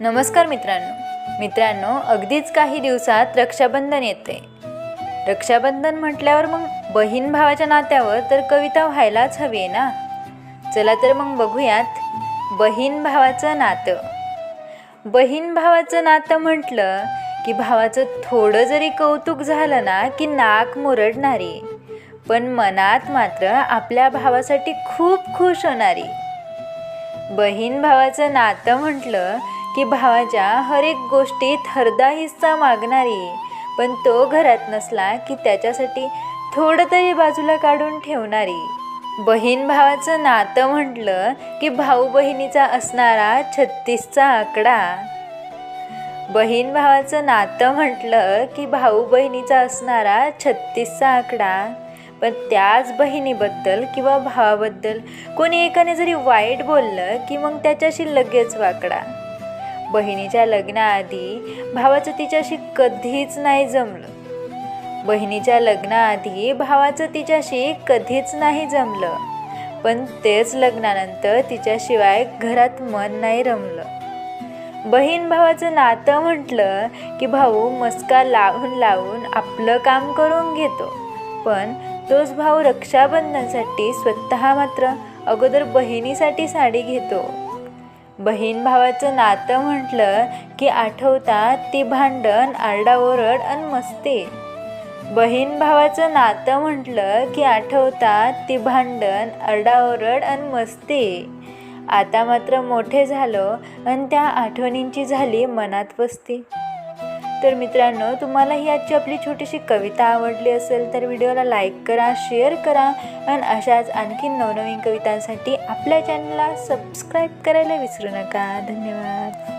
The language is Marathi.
नमस्कार मित्रांनो. मित्रांनो अगदीच काही दिवसात रक्षाबंधन येते. रक्षाबंधन म्हटल्यावर मग बहीण भावाच्या नात्यावर तर कविता व्हायलाच हवी आहे ना? चला तर मग बघूयात बहीण भावाचं नातं. बहीण भावाचं नातं म्हटलं की भावाचं थोडं जरी कौतुक झालं ना की नाक मुरडणारी पण मनात मात्र आपल्या भावासाठी खूप खुश होणारी. बहीण भावाचं नातं म्हटलं की भावाच्या हर एक गोष्टीत हरदा हिस्सा मागणारी. पण तो घरात नसला की त्याच्यासाठी थोडं तरी बाजूला काढून ठेवणारी. बहीण भावाचं नातं म्हटलं की भाऊ बहिणीचा असणारा छत्तीसचा आकडा. बहीण भावाचं नातं म्हटलं की भाऊ बहिणीचा असणारा छत्तीसचा आकडा. पण त्याच बहिणीबद्दल किंवा भावाबद्दल कोणी एकाने जरी वाईट बोललं की मग त्याच्याशी लगेच वाकडा. बहिणीच्या लग्नाआधी भावाचं तिच्याशी कधीच नाही जमलं. बहिणीच्या लग्नाआधी भावाचं तिच्याशी कधीच नाही जमलं. पण तेच लग्नानंतर तिच्याशिवाय घरात मन नाही रमलं. बहीण भावाचं नातं म्हटलं की भाऊ मस्का लावून लावून आपलं काम करून घेतो. पण तोच भाऊ रक्षाबंधनासाठी स्वतः मात्र अगोदर बहिणीसाठी साडी घेतो. बहीण भावाचं नातं म्हटलं की आठवतात ती भांडण आरडाओरड आणि मस्ती. बहीण भावाचं नातं म्हटलं की आठवतात ती भांडण आरडाओरड आणि मस्ती. आता मात्र मोठे झालो आणि त्या आठवणींची झाली मनात वस्ती. तर मित्रांनो तुम्हाला ही आजची आपली छोटीशी कविता आवडली असेल तर व्हिडिओला लाईक करा शेअर करा आणि अशाच आणखी नवनवीन कवितांसाठी आपल्या चॅनलला सबस्क्राईब करायला विसरू नका. धन्यवाद.